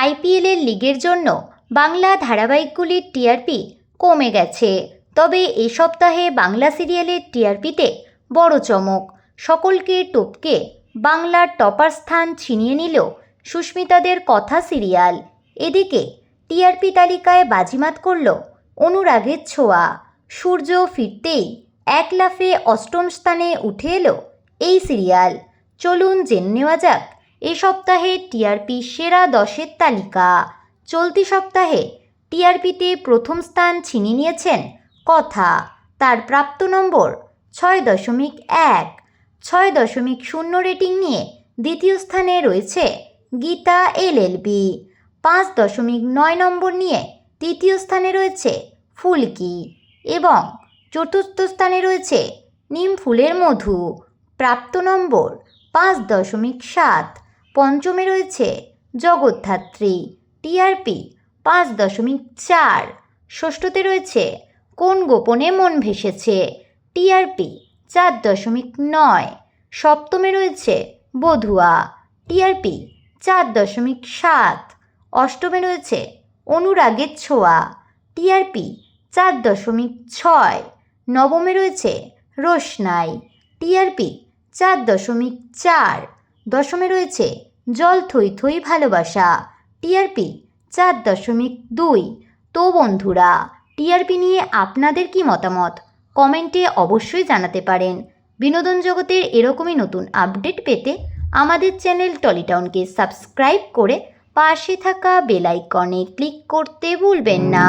আইপিএলের লিগের জন্য বাংলা ধারাবাহিকগুলির টিআরপি কমে গেছে। তবে এ সপ্তাহে বাংলা সিরিয়ালের টিআরপিতে বড় চমক। সকলকে টপকে বাংলার টপার স্থান ছিনিয়ে নিল সুস্মিতাদের কথা সিরিয়াল। এদিকে টিআরপি তালিকায় বাজিমাত করল অনুরাগের ছোঁয়া। সূর্য ফিরতেই এক লাফে অষ্টম স্থানে উঠে এলো এই সিরিয়াল। চলুন জেনে নেওয়া যাক এ সপ্তাহে টিআরপি সেরা দশের তালিকা। চলতি সপ্তাহে টিআরপিতে প্রথম স্থান ছিনিয়ে নিয়েছেন কথা। তার প্রাপ্ত নম্বর ছয় দশমিক এক। ছয় দশমিক শূন্য রেটিং নিয়ে দ্বিতীয় স্থানে রয়েছে গীতা এলএলবি পাঁচ দশমিক নয় নম্বর নিয়ে তৃতীয় স্থানে রয়েছে ফুলকি। এবং চতুর্থ স্থানে রয়েছে নিম ফুলের মধু। প্রাপ্ত নম্বর পাঁচ দশমিক সাত। পঞ্চমে রয়েছে জগদ্ধাত্রী টিআরপি পাঁচ দশমিক চার। ষষ্ঠতে রয়েছে কোন গোপনে মন ভেসেছে? টিআরপি চার দশমিক নয়। সপ্তমে রয়েছে বধুয়া টিআরপি চার দশমিক সাত। অষ্টমে রয়েছে অনুরাগের ছোঁয়া টিআরপি চার দশমিক ছয়। নবমে রয়েছে রোশনাই টিআরপি চার দশমিক চার। দশমে রয়েছে জল থই থই ভালোবাসা। টিআরপি চার দশমিক দুই। তো বন্ধুরা, টিআরপি নিয়ে আপনাদের কি মতামত? কমেন্টে অবশ্যই জানাতে পারেন। বিনোদন জগতের এরকমই নতুন আপডেট পেতে আমাদের চ্যানেল টলিটাউনকে সাবস্ক্রাইব করে পাশে থাকা বেল আইকনে ক্লিক করতে ভুলবেন না।